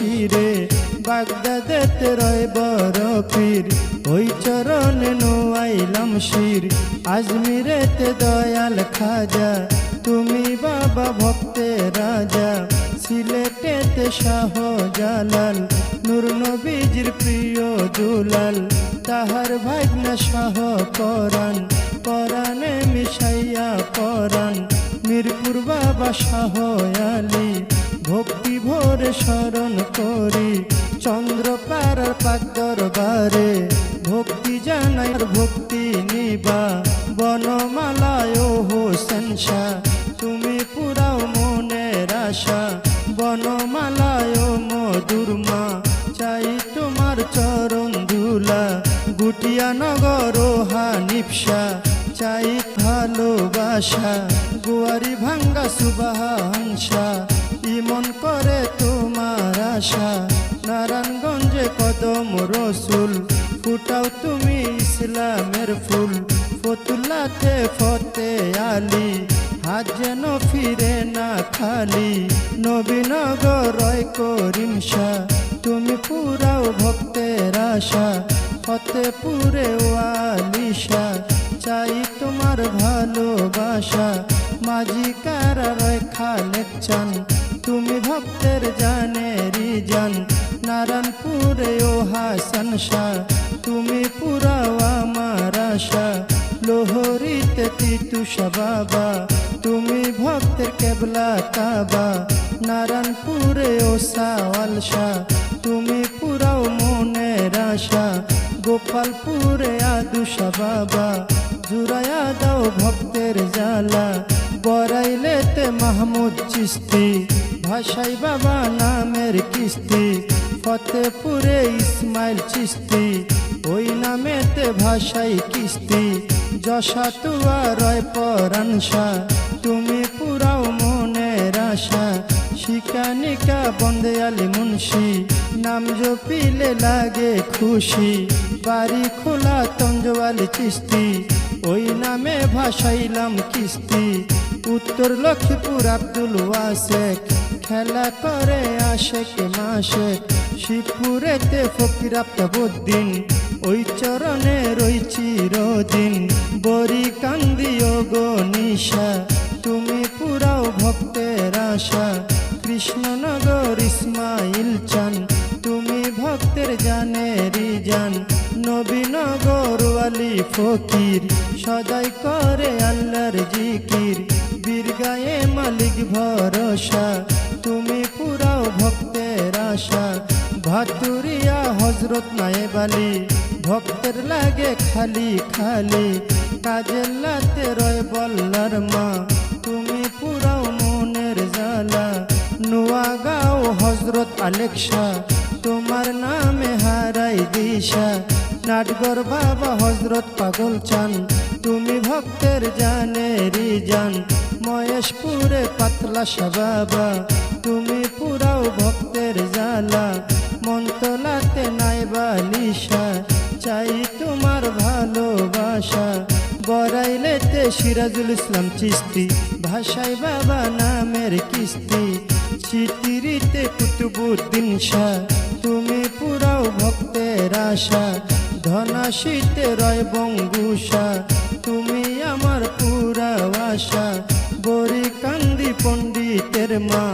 শিরে বাগদাদেতে রয় বড় পীর ওই চরণে নোয়াইলাম শির। আজমিরেতে দয়াল খাজা, তুমি বাবা ভক্তের রাজা। সিলেটেতে শাহ জালাল নূর নবীজির প্রিয় দুলাল। তাহার ভাগ্না শাহ পরাণ, পরাণে মিশাইয়া পরাণ। মিরপুর বাবা শাহ আলী। ভক্তি ভোরে স্মরণ করি চন্দ্রপাড়ার পাক দরবারে। ভক্তি জানাই ভক্তি নিবা, বনমালায় ও হোসেন তুমি পুরাও মনের আশা, বনমালায় ও মধুরমা চাই তোমার চরণ ধুলা, গুটিয়া নগর ও হানিপসা চাই ভালোবাসা, গুয়ারি ভাঙ্গা সুবাহাংসা ইমন করে তোমার আশা। নারায়ণগঞ্জে কদম রসুল, ফুটাও তুমি ইসলামের ফুল। ফতুল্লাতে ফতে আলী, হাত যেন ফিরে না খালি। নবীনগর করিম শাহ, তুমি পুরাও ভক্তের আশা। ফতেপুরে ওয়ালিশা চাই তোমার ভালোবাসা। মাঝি কারা রয় খালেক চান তুমি ভক্তের জান। নারায়ণপুরে ও হাসান শাহ তুমি পুরাও আমার আশা। লোহরিতে তিতুষা বাবা। তুমি ভক্তের কেবলা কাবা। নারায়ণপুরে ও সাওয়াল শাহ তুমি পুরাও মনের আশা। গোপালপুরে আদুষা বাবা। জুরায়া দাও ভক্তের জালা বরাইলেতে মাহমুদ চিস্তি ভাষাই বাবা নামের কিস্তি। ফতেপুরে ইসমাইল চিস্তি ওই নামেতে ভাষাই কিস্তি। যশাতুয়া রয় পরানসা, তুমি পুরাও মনের আশা। শিকানিকা বন্দে আলী মুন্সি, নাম জপিলে লাগে খুশি। বাড়ি খোলা তঞ্জওয়ালি চিস্তি ওই নামে ভাসাইলাম কিস্তি। উত্তর লক্ষ্মীপুর আব্দুল ওয়াসেক, খেলা করে আশেক মাসেক। শিবপুরেতে ফকির আফতাবুদ্দিন, ওই চরণে রইছি রদিন বরি কান্দিও গো নিশা, তুমি পুরাও ভক্তের আশা। কৃষ্ণনগর ইসমাইল চান, তুমি ভক্তের জানেরি জান। নবীনগর আলী ফকির, সদাই করে আল্লাহর জিকির। বীরগায়ে মালিক ভরসা, তুমি পুরাও ভক্তের আশা। ভাতুরিয়া হজরত নায়েব আলী, ভক্তের লাগে খালি খালি। কাজের লাতে রয় বল্লার মা, তুমি পুরাও মনের জালা নোয়াগাঁও হজরত আলেকশা তোমার নামে হারাই দিশা। নাটগর বাবা হজরত পাগল চান, তুমি ভক্তের জানেরি জান। মহেশপুরে পাতলা বাবা তুমি পুরাও ভক্তের জালা মন্তলাতে নাইবা লিশা চাই তোমার ভালোবাসা। বরাইলেতে সিরাজুল ইসলাম চিস্তি ভাষাই বাবা নামের কিস্তি। চিতিরিতে কুতুবুদ্দিন শাহ, তুমি পুরাও ভক্তের আশা। ধনাশীতে রয় বঙ্গুষা, তুমি আমার পুরা আশা। পণ্ডিতের মা,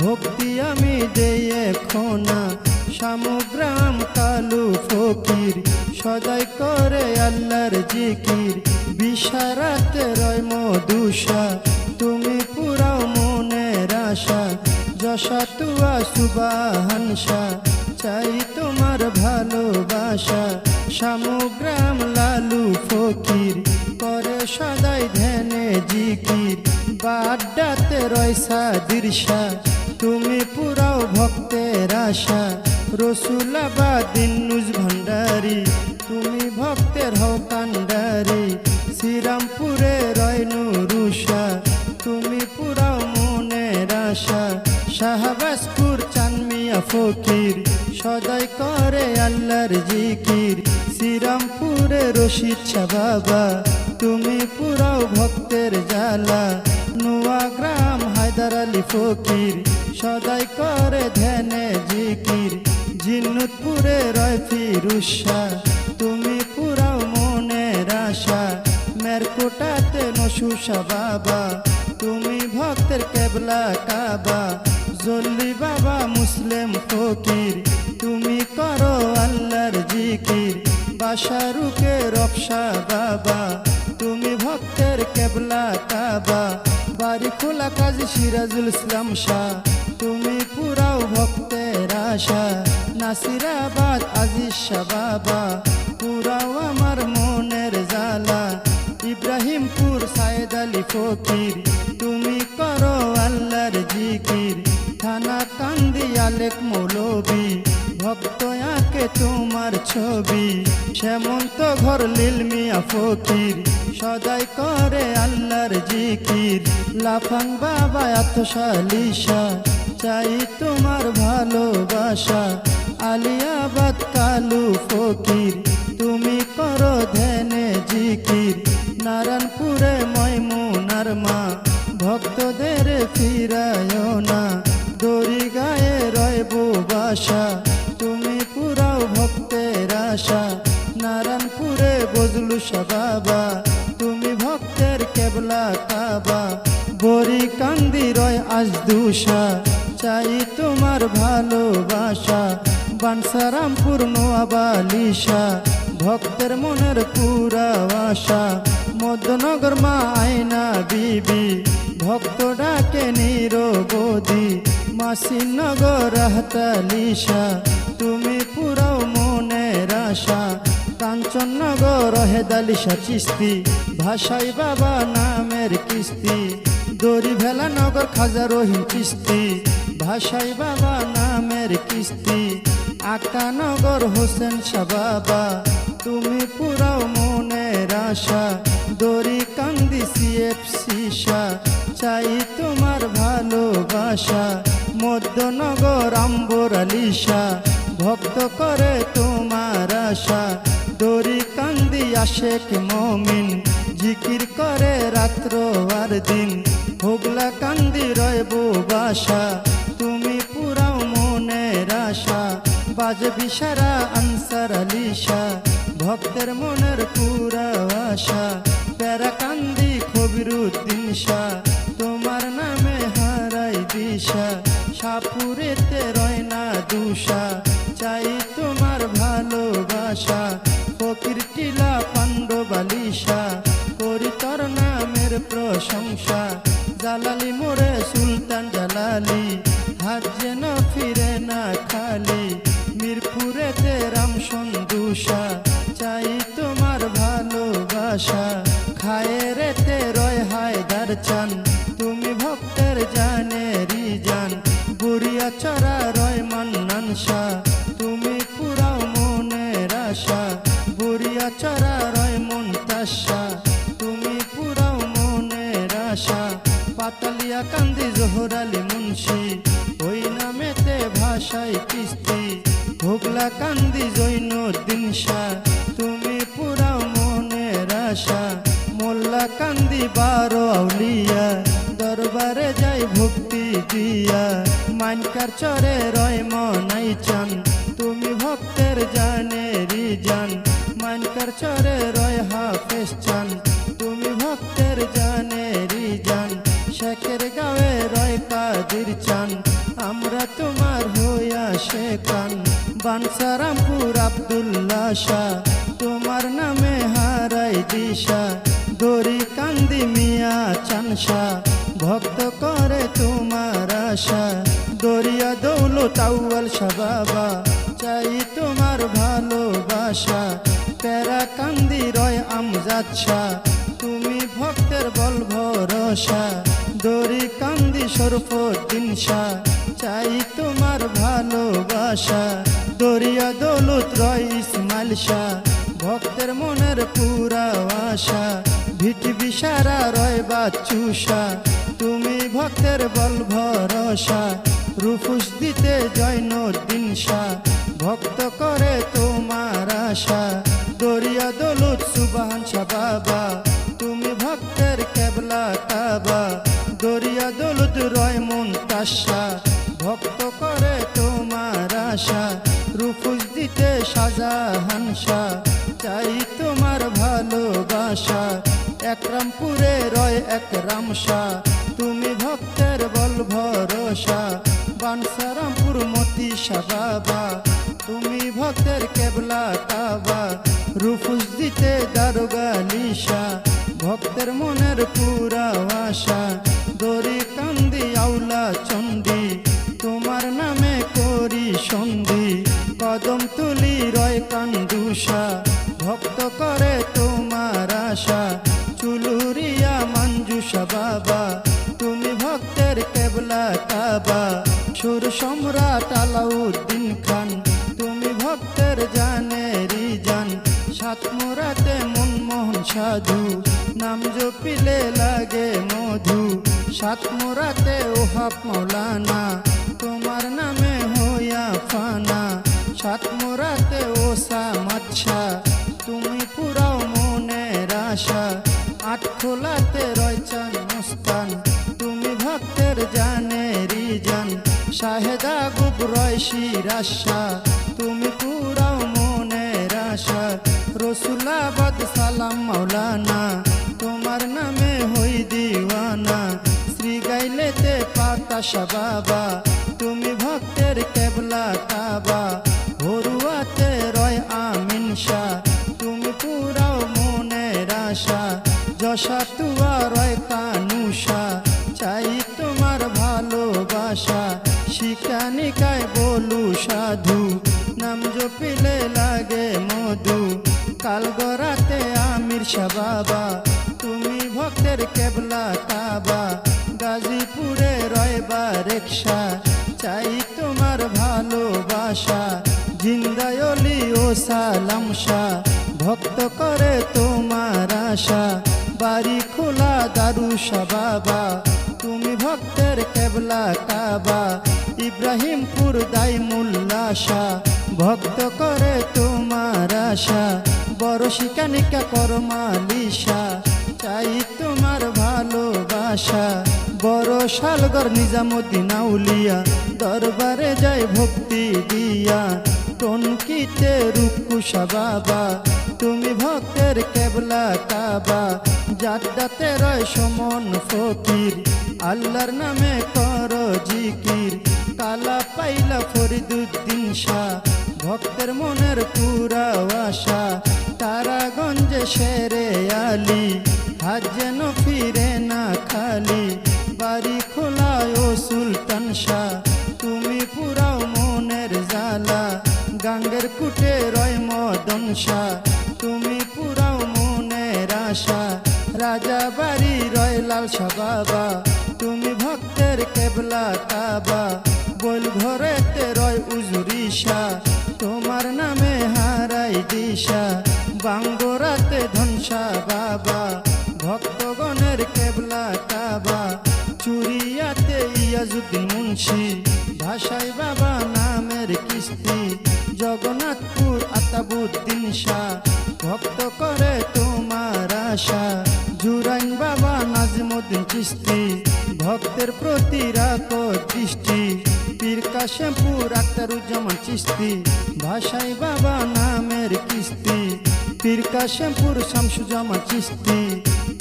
ভক্তি আমি দেয়ে খোনা সামগ্রাম কালু ফকির, সদাই করে আল্লাহর জিকির। বিশারাতে রয় মধুষা তুমি পুরাও মনের আশা। যশাতুয়া সুবাহানসা, চাই তোমার ভালোবাসা। সামগ্রাম লালু ফকির, করে সদাই ধ্যানে জিকির। বাড্ডাতে রয়সা দিরসা, তুমি পুরাও ভক্তের আশা। রসুলাবাদ নুজ ভণ্ডারি, তুমি ভক্তের হও কান্ডারি শ্রীরামপুরে রয় নুরুষা, তুমি পুরাও মনের আশা। শাহবাজপুর চানমিয়া ফকির, সদাই করে আল্লাহর জিকির। শ্রীরামপুরে রশিদ বাবা, তুমি পুরাও ভক্তের জালা নোয়া গ্রাম হায়দার আলী ফকির সদাই করে ধ্যানে জিকির জিন্নুতপুরে রয় ফিরুষা তুমি পুরাও মনের আশা মেরকোটাতে নসুষা বাবা তুমি ভক্তের কেবলা কাবা জল্লি বাবা মুসলিম ফকির তুমি করো আল্লাহর জিকির বাসারুকে রফসা বাবা তুমি ভক্তের কেবলা কাবা বাড়ি খোলা কাজী সিরাজুল ইসলাম শাহ। তুমি পুরাও ভক্তের আশা। নাসিরাবাদ আজিজ শাহ বাবা। পুরাও আমার মনের জালা ইব্রাহিমপুর সাইদ আলী ফকির। তুমি করো আল্লাহর জিকির। থানা কান্দি আলেক মৌলবি। ভক্ত আঁকে তোমার ছবি। সেমন্ত ঘর লীল মিয়া ফকির। সদাই করে আল্লাহর জিকির। লাফাং বাবা আত্মশালিশা চাই তোমার ভালোবাসা। আলিয়াবাদ কালু ফকির, তুমি করো ধ্যানে জিকির। নারায়ণপুরে ময়মুনার মা, ভক্তদের ফিরায় না। দড়ি গায়ে রয়ব বাসা, তুমি পুরাও ভক্তের আশা। নারায়ণপুরে বজলু বাবা। আজ দুষা, চাই তোমার ভালোবাসা। বানসারামপুর নোয়াবালিশা ভক্তের মনের পুরা আশা। মদনগর মা আয়না বিবি, ভক্ত ডাকে নিরবধি। মাসিনগর হাতালিশা তুমি পুরাও মনের আশা। কাঞ্চননগর হেদালিশা চিস্তি ভাষাই বাবা নামের কিস্তি। দড়ি ভেলা নগর খাজা রহিম চিস্তি ভাষাই বাবা নামের কিস্তি। আকানগর হোসেন শাহ বাবা, তুমি পুরাও মনের আশা। দড়ি কান্দি সিএফসি শাহ, চাই তোমার ভালোবাসা। মধ্যনগর আম্বর আলিশা ভক্ত করে তোমার আশা। দড়ি কান্দি আশেক মমিন, জিকির করে রাত্র আর দিন। হোগলা কান্দি রয়ব বাসা। তুমি পুরাও মনের আশা। বাজবি সারা আনসার আলিশা। ভক্তের মনের পুরা আশা। প্যারা কান্দি খবিরুদ্দিন তোমার নামে হারাই দিশা। সাপুরেতে রয় না দুষা। চাই তোমার ভালোবাসা। ফকির টিলা পাণ্ডবালিশা করি নামের প্রশংসা। জালালি মোরে সুলতান জালালি, হাত যেন ফিরে না খালি। মিরপুরেতে রাম সন্দুষা চাই তোমার ভালোবাসা। খায়েরেতে রয় হায়দার চান, তুমি ভক্তের জানেরি জান। বুড়িয়া চড়া রয় মান্নান শাহ তুমি পুরাও মনের আশা। বুড়িয়া চড়া রয় মন্তাসা, তুমি পুরাও মনের আশা। পাতালিয়া কান্দি জোহরালি মুন্সি, ওই নামেতে ভাষাই কিস্তি ভোগলা কান্দি জৈনুদ্দিন শাহ, তুমি পুরাও মনের আশা। মোল্লা কান্দি বারো আউলিয়া, দরবারে যাই ভক্তি দিয়া। মানকার চরে রয় মনাই চান, তুমি ভক্তের জানে জান। মানকার চরে বানসারামপুর আব্দুল্লাহ শাহ, তোমার নামে হারাই দিশা। দড়ি কান্দি মিয়া চানসা ভক্ত করে তোমার আশা। দরিয়া দৌল তাউয়াল বাবা, চাই তোমার ভালোবাসা। প্যারা কান্দি রয় আমজাদ শাহ, তুমি ভক্তের বল ভরসা। দড়ি কান্দি সরফদ্দিন শাহ, চাই তোমার ভালোবাসা। দরিয়া দৌলত রয় ইসমাইল শাহ ভক্তের মনের পুরা আশা, ভিটি বিশারা রয় বাচ্চুষা তুমি ভক্তের বল ভরসা, রুফুস দিতে জৈনুদ্দিন শাহ ভক্ত করে তোমার আশা দরিয়া দৌলত সুবাহান বাবা। তুমি ভক্তের কেবলা কাবা দরিয়া দৌলত রয় মন তাসা। ভক্ত করে তোমার আশা রুফুস দিতে সাজাহান শাহ চাই তোমার ভালোবাসা। একরামপুরে রয় একরাম শাহ তুমি ভক্তের বল ভরসা। বানসারামপুর মতি বাবা তুমি ভক্তের কেবলা কাবা রুফুস দিতে দারোগা লিশা ভক্তের মনের পুরা আশা দড়ি কান্দি আউলা চন্ডী তোমার নামে করি সন্ধি কান্দুষা ভক্ত করে তোমার আশা। চুলুরিয়া মঞ্জুষা বাবা, তুমি ভক্তের কেবলা কাবা। সুর সম্রাট আলাউদ্দিন খান, তুমি ভক্তের জান। সাত মোরাতে মনমোহন সাধু, নাম জপিলে লাগে মধু। সাত মোরাতে ওহাব মৌলানা, তোমার নামে হইয়া ফানা। সাত ওসা মাচ্ছা, তুমি পুরাও মনের আশা। আট খোলাতে রয়চান মুস্তান তুমি ভক্তের জানেরি জান শাহেদা গুব রয়সি রাশা তুমি পুরাও মনের আশা। রসুলাবাদ সালাম মাওলানা, তোমার নামে হই দিওয়ানা। শ্রী গাইলেতে পাতাশা বাবা তুমি ভক্তের কেবলা রয় শাহ তুমি পুরাও মনের আশা। যশা তুয়া রয় কানুষা চাই তোমার ভালোবাসা। শিকানিকায় বলু সাধু, নাম জপিলে লাগে মধু। কালগরাতে আমির শাহ বাবা, তুমি ভক্তের কেবলা কাবা। গাজীপুরে রয়বা রেকশা চাই তোমার ভালোবাসা। জিন্দায়লি সালাম শাহ ভক্ত করে তোমার আশা। বাড়ি খোলা দারুষা বাবা তুমি ভক্তের কেবলা কাবা ইব্রাহিমপুর দাইমুল্লা শাহ ভক্ত করে তোমার আশা। বড় শিকানিকা করমালিশা চাই তোমার ভালোবাসা। বড় শালগর নিজামুদ্দিন আউলিয়া, দরবারে যায় ভক্তি দিয়া। টনকিতে রুকুশা বাবা, তুমি ভক্তের কেবলা কাবা জাড্ডাতে রয় সমন ফকির, আল্লাহর নামে কর জিকির। কালা পাইলা ফরিদুদ্দিন শাহ, ভক্তের মনের পুরা আশা। তারাগঞ্জে শেরে আলি হাজ যেন ফিরে না খালি। বাড়ি খোলায় ও সুলতান শাহ, তুমি পুরাও গাঙ্গের কুটে রয় মদন শাহ। তুমি পুরাও মনের আশা। রাজা বাড়ি রয় লাল বাবা তুমি ভক্তের কেবলা কাবা বল ঘরেতে রয় উজুরি শাহ। তোমার নামে হারাই দিশা। বাঙ্গরাতে ধনসা বাবা ভক্তগণের কেবলা কাবা চুরিয়াতে ইয়াজুদ্দিন মুন্সি। ভাষাই বাবা চিস্তি ভাষাই বাবা নামের কিস্তি, পীর কাশেমপুর শামসুজামান চিস্তি,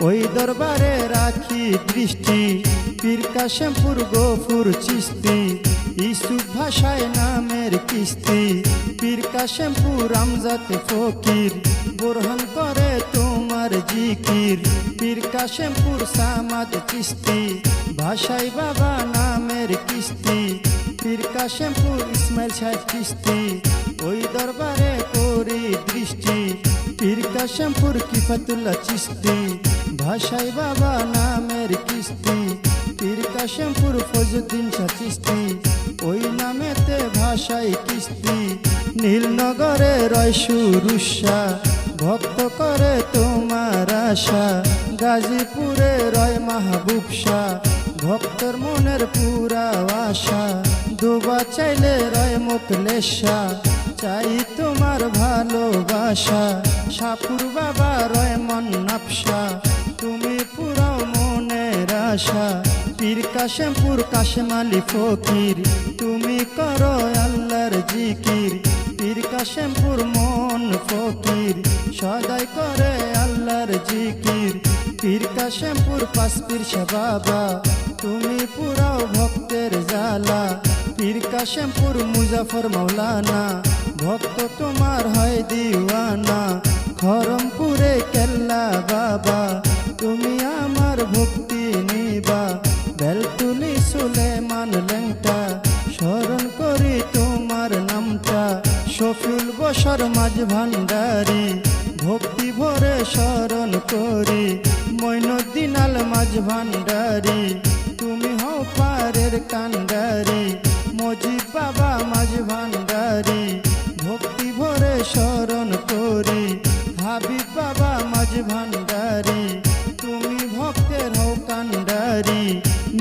ওই দরবারে রাখি দৃষ্টি, পীর কাশেমপুর গফুর চিস্তি, ইসুফ ভাষায় নামের কিস্তি, পীর কাশেমপুর আমজাত ফকির, বোরহান করে তোমার জিকির, পীর কাশেমপুর সামাদ চিস্তি ভাষাই বাবা নামের কিস্তি পীর কাশেমপুর ইসমাইল সাহেব চিস্তি ওই দরবারে করি দৃষ্টি। পীর কাশেমপুর কিফাতুল্লাহ চিস্তি ভাষাই বাবা নামের কিস্তি। পীর কাশেমপুর ফজুদ্দিন শাহ চিস্তি ওই নামেতে ভাষাই কিস্তি। নীলনগরে রয় সুরুষা ভক্ত করে তোমার আশা। গাজীপুরে রয় মাহবুব শাহ, ভক্তর মনের পুরা আশা। দুবা চাইলে রয় মুকলেশা চাই তোমার ভালোবাসা। সাপুর বাবা রয় মন নকশা তুমি পুরাও মনের আশা। পীর কাশেমপুর কাশেম আলী ফকির। তুমি করো আল্লাহর জিকির। পীর কাশেমপুর মন ফকির। সদাই করে আল্লাহর জিকির। পীর কাশেমপুর পাসপীর বাবা। তুমি পুরাও ভক্তের জালা পীর কাশেমপুর, মুজাফর মৌলানা ভক্ত তোমার হয় দিওয়ানা। খরমপুরে কেল্লা বাবা, তুমি আমার ভক্তি নিবা। বেলতুলি সুলেমান লেংটা স্মরণ করি তোমার নামটা। শফিউল বসর মাঝ ভান্ডারি, ভক্তি ভরে স্মরণ করি। মৈনুদ্দিন মাঝ ভান্ডারি, তুমি হও পারের কান্ডারি মজিব বাবা মাঝ ভান্ডারি, ভক্তি ভরে স্মরণ করি। হাবিব বাবা মাঝ ভান্ডারি, তুমি ভক্তের হও কান্ডারি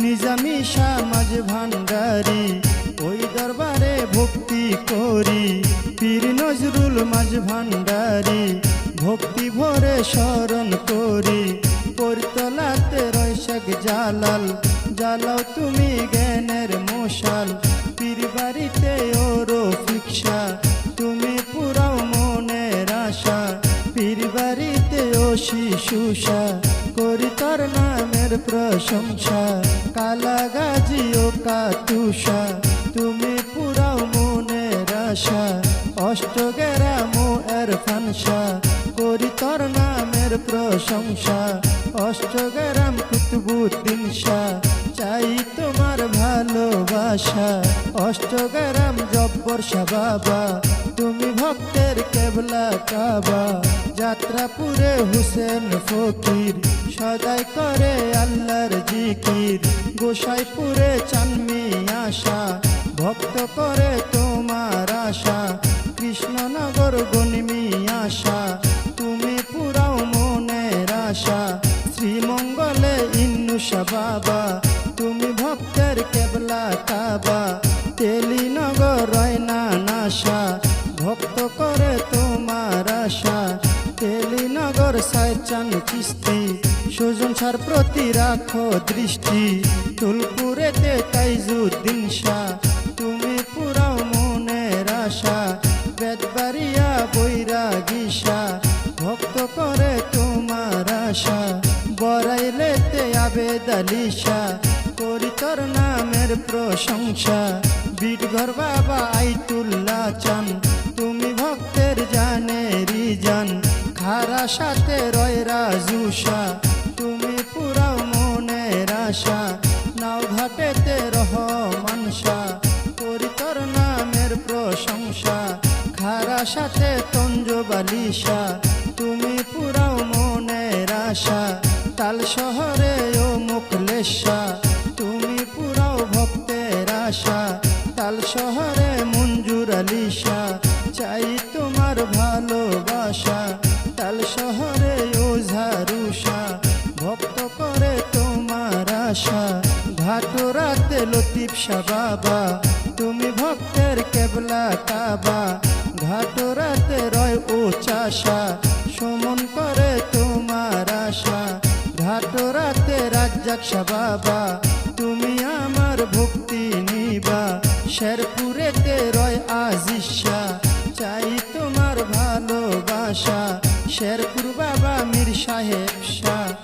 নিজামি শাহ মাঝ ভান্ডারি, ওই দরবারে ভক্তি করি। পীর নজরুল মাঝ ভান্ডারি, ভক্তি ভরে স্মরণ করি। পরতলাতে রয়সাক জালাল জ্বালাও তুমি জ্ঞানের মশাল। বাড়িতে ওরো ফিক্সা তুমি পুরাও মনের আশা। পীর বাড়িতে ও শিশুষা করি তোর নামের প্রশংসা। কালা গাজি ও কাতুষা তুমি পুরাও মনের আশা। অষ্টগ্রাম এর ফানসা। করি তোর নামের প্রশংসা। অষ্টগ্রাম কুতুবুদ্দিন শাহ। চাই তোমার ভালোবাসা। অষ্টগ্রাম জব্বর বাবা, তুমি ভক্তের কেবলা কাবা। যাত্রাপুরে হুসেন ফকির, সদাই করে আল্লাহর জিকির। গোসাইপুরে চানমি আশা, ভক্ত করে তোমার আশা। কৃষ্ণনগর গণমি আশা, তুমি পুরাও মনের আশা। শ্রীমঙ্গলে ইন্নুষা বাবা কেবলা কাবা তেলিনগর রয়না নাশা, ভক্ত করে তোমার আশা। তেলিনগর সাইচান চিস্তি সুজন সার প্রতি রাখো দৃষ্টি। তুলপুরেতে তাইজুদ্দিন শাহ, তুমি পুরাও মনের আশা। বেদবাড়িয়া বৈরাগীশা ভক্ত করে তোমার আশা। বরাইলেতে আবেদ আলিশা নামের প্রশংসা বিটঘর বাবা আইতুল্লাহ চান। তুমি ভক্তের জানে রিজান খারা সাথে রয় রাজুষা তুমি পুরাও মনের আশা, নাও ঘাটেতে রহ মানসা করি নামের প্রশংসা, খারা সাথে তঞ্জ বালিশা তুমি পুরাও মনের আশা, তাল শহরে ও মুখলেশা শাহ বাবা। তুমি ভক্তের কেবলা কাবা ঘাটরাতে রয় ও চাষা। সমন করে তোমার আশা। ঘাটরাতে রাজ্জাক শাহ বাবা। তুমি আমার ভক্তি নিবা। শেরপুরেতে রয় আজিশা। চাই তোমার ভালোবাসা। শেরপুর বাবা মীর সাহেব শাহ।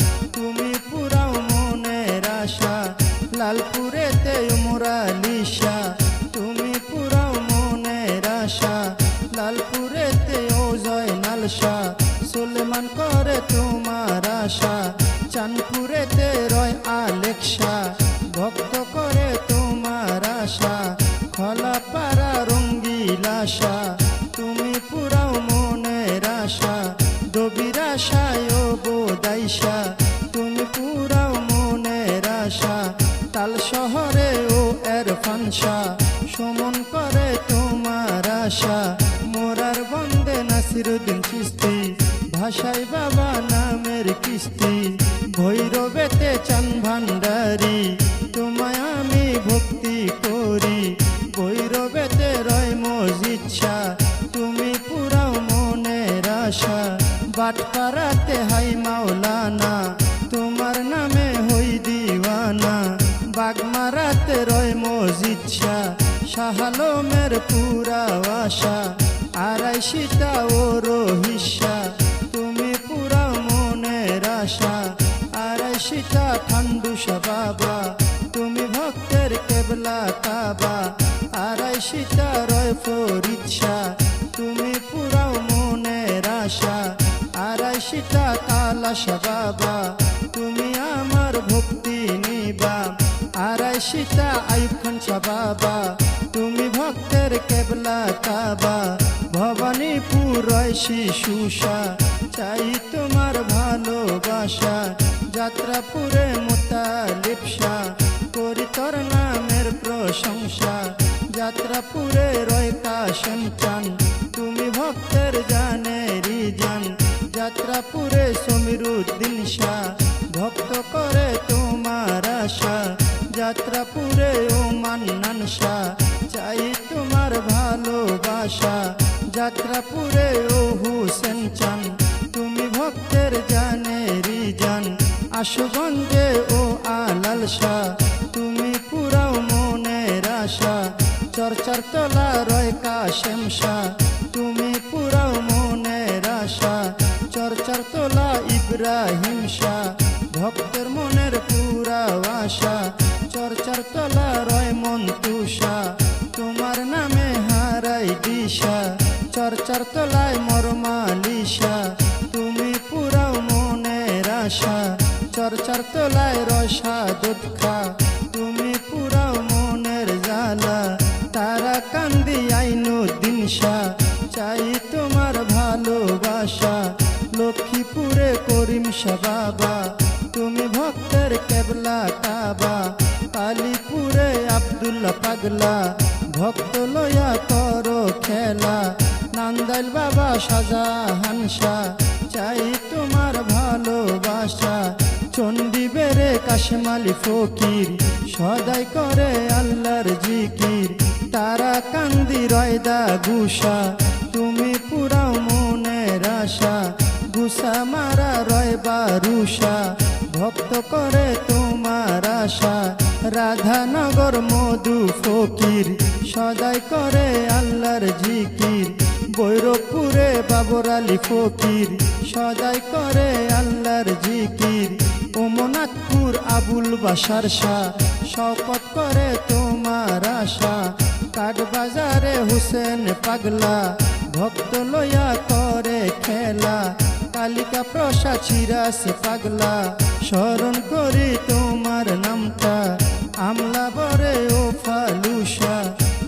Aisha. কিস্তি, ভাষায় বাবা নামের কিস্তি। ভৈরবেতে চান ভান্ডারি তোমায় আমি ভক্তি করি। ভৈরবেতে রয় মজিচ্ছা তুমি পুরাও মনের আশা। বাটপাড়াতে হাই মাওলানা, তোমার নামে হই দিওয়ানা। বাগমারাতে রয় মজিচ্ছা শাহালমের পুরা আশা। আড়াই সীতা ওর ভক্তের কাবা আড়াইশিটা রয় ফরিচ্ছা তুমি পুরা মনের আশা আড়াইশিটা কালাসা বাবা তুমি আমার ভক্তি নিবা আড়াইশিটা আইফান বাবা তুমি ভক্তের কেবলা কাবা, ভবানীপুর শিশুষা চাই তোমার ভালোবাসা, যাত্রাপুরে মোতালিপসা যাত্রাপুরে রয় কাশন চান চর্চার তলা রয় মন্তুষা তোমার নামে হারাই দিশা। চর্চার তলায় মরমালিশা তুমি পুরাও মনের আশা। চর্চার তলায় রসা দুঃখা তুমি পুরাও মনের জালা তারা কান্দি আইনু দিনসা চাই তোমার ভালোবাসা। লক্ষ্মীপুরে করিম বাবা পাগলা ভক্ত লয়া করো খেলা। নান্দাইল বাবা সাজা হানসা, চাই তোমার ভালোবাসা। চণ্ডী বেড়ে কাশমালি ফকির, সদাই করে আল্লাহর জিকির। তারা কান্দি রয়দা গুসা, তুমি পুরাও মনের আশা। গুসা মারা রয় বারুষা ভক্ত করে তোমার আশা। রাধানগর মধু ফকির সদাই করে আল্লাহর জিকির। বৈরবপুরে বাবর ফকির সদাই করে আল্লাহর জিকির। ওমনাথপুর আবুল বাসার শাহ শপথ করে তোমার আশা। কাঠবাজারে হুসেন পাগলা, ভক্ত লয়া করে খেলা। কালিকা প্রসাদ চিরাস পাগলা, স্মরণ করি তোমার নামটা। ও ফালুসা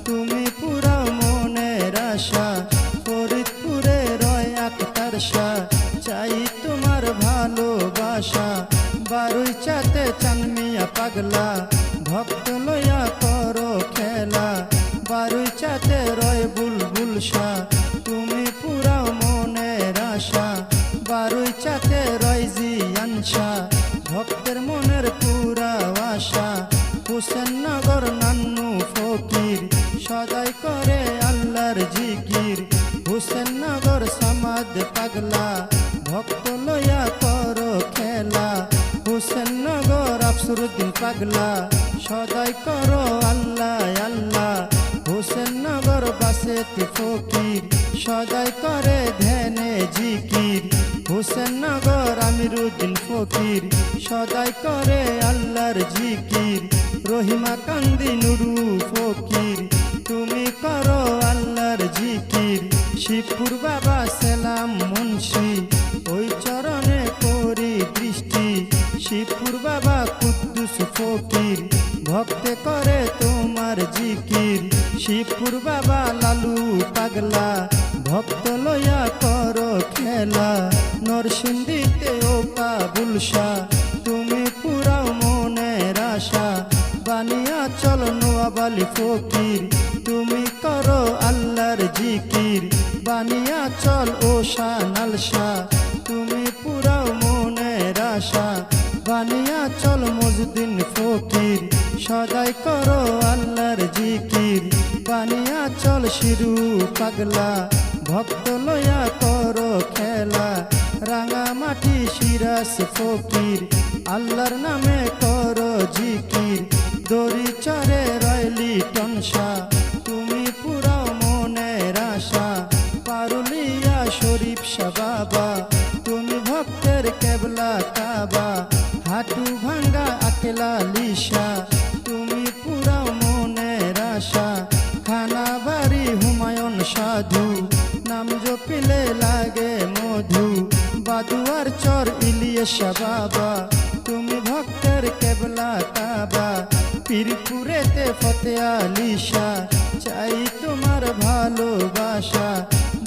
তুমি পুরা মনের তোমার ভালোবাসা। বারুই চাতে চানমিয়া পাগলা ভক্ত লয়া পাগলা সদাই করো আল্লাহ আল্লাহ। হুসেন নগর বাসেতি ফকির, সদাই করে ধ্যানে জিকির। হুসেন নগর আমিরুদ্দিন ফকির, সদাই করে আল্লাহর জিকির। রহিমা কান্দি নুরু ফকির, তুমি করো আল্লাহর জিকির। শিবপুর বাবা ভক্তে করে তোমার জিকির। শিবপুর বাবা লালু পাগলা, ভক্ত লয়া করো খেলা। নরসিংদীতে ও শাহ তুমি পুরাও মনের আশা। বানিয়া চল নোয়াবালি ফকির, তুমি করো আল্লাহর জিকির। বানিয়া চল ও শানাল শাহ তুমি পুরাও মনের আশা। বানিয়া চল মজদিন ফকির। সদাই করো আল্লাহর জিকির। বানিয়া চল শিরু পাগলা, ভক্ত লয়া করো খেলা। রাঙা মাটি সিরাস ফকির, আল্লাহর নামে করো জিকির। দড়ি চরে রয়লি টনসা, তুমি পুরাও মনের আশা। পারুলিয়া শরীফ বাবা তুমি ভক্তের কেবলা কাবা। হাঁটু ভাঙ্গা আকেলা লিশা সাধু, নাম জপিলে লাগে মধু। বাদুয়ার চর ইলিয়াসা বাবা, তুমি ভক্তের কেবলা কাবা পীরপুরেতে ফতে আলিশা চাই তোমার ভালোবাসা।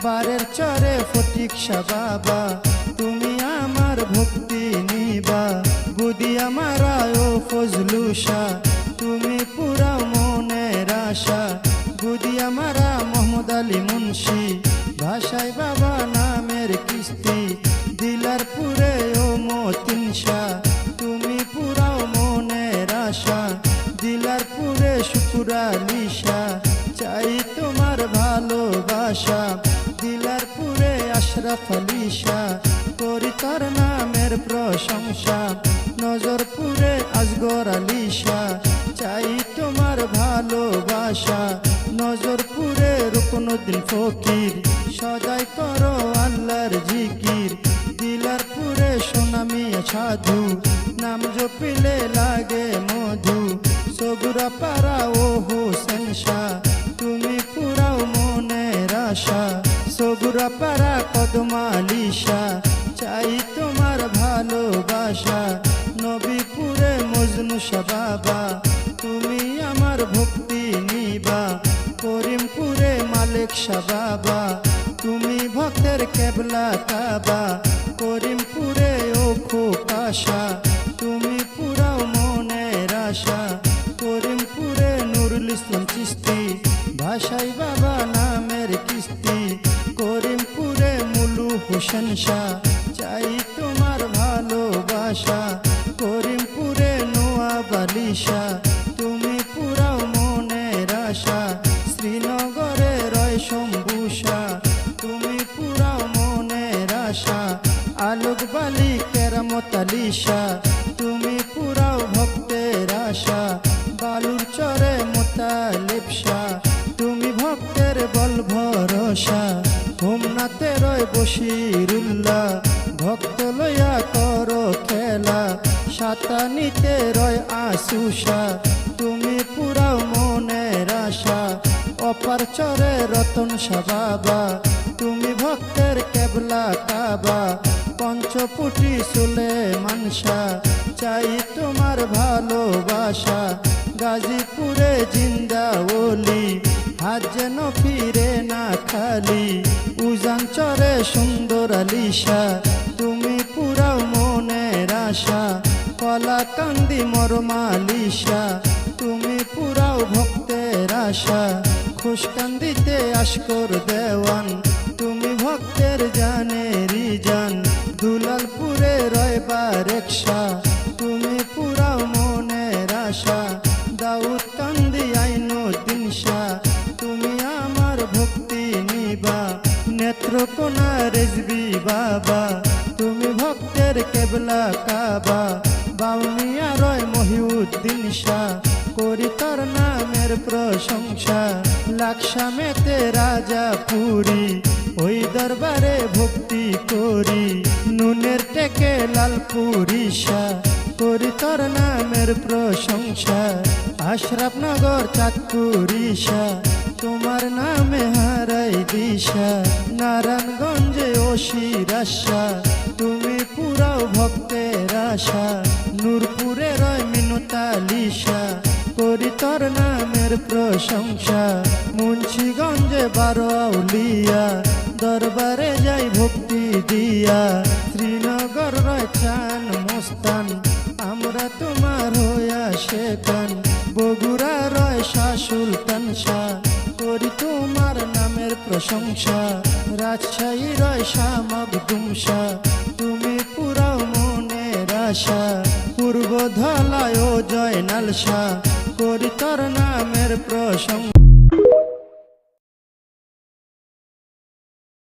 বারের চরে ফটিকসা বাবা তুমি আমার ভক্তি নিবা। বুদি আমার ও ফজলুষা তুমি পুরা মনের আশা। বুদি আমারা মোহাম্মদ আলী মুন্সি। ভাষায় বাবা নামের কিস্তি দিলার পুরে ও মতিনশা তুমি পুরাও মনের আশা দিলার পুরে শুকুরালিশা চাই তোমার ভালোবাসা দিলার পুরে আশরাফ আলিশা করি তোর নামের প্রশংসা। ফকির সদাই করো আল্লাহর জিকির। দিলার পুরে সোনামি সাধু, নাম জপিলে লাগে মধু। সগুরা পারা ও হোসেন শাহ, তুমি পুরাও মনের আশা। সগুরা পারা কদমালিশা বাবা, তুমি ভক্তের কেবলা কাবা, করিমপুরে ও খোকাশা তুমি পুরাও মনের আশা, করিমপুরে নুরুল ইসলাম চিস্তি ভাষাই বাবা নামের কিস্তি, করিমপুরে মুলু হোসেন শাহ। গাজীপুরে জিন্দা ওলি, হাত যেন ফিরে না খালি। উজান চরে সুন্দর আলিশা, তুমি পুরাও মনের আশা। কলা কান্দি মরমালিশা তুমি পুরাও ভক্তের আশা। খুশকান্দিতে আশকর দেওয়ান কেবলা কাবা বাউনিয়া রয় মহিউদ্দিন শাহ, করি তোর নামের প্রশংসা। লাকসামেতে রাজা পুরী, ওই দরবারে ভক্তি করি। নুনের টেকে লালপুরি শাহ, করি তোর নামের প্রশংসা। আশরাফনগর চাঁদপুরি শাহ, তোমার নামে হারাই দিশা। নারায়ণগঞ্জে আশা তুমি পুরাও ভক্তের আশা, নূরপুরে রয় মিনতালিশা করি তোর নামের প্রশংসা। মুন্সিগঞ্জে বারো আউলিয়া, দরবারে যাই ভক্তি দিয়া। শ্রীনগর রয় চান মোস্তান, আমরা তোমার হইয়া শেখান বগুড়া রয় শাহ সুলতান শাহ, করি তোমার নামের প্রশংসা। রাজশাহী রয় শাহ মখদুম শাহ আশা পূর্ব ধলায় ও জয়নাল শাহ করি তোর নামের প্রশংসা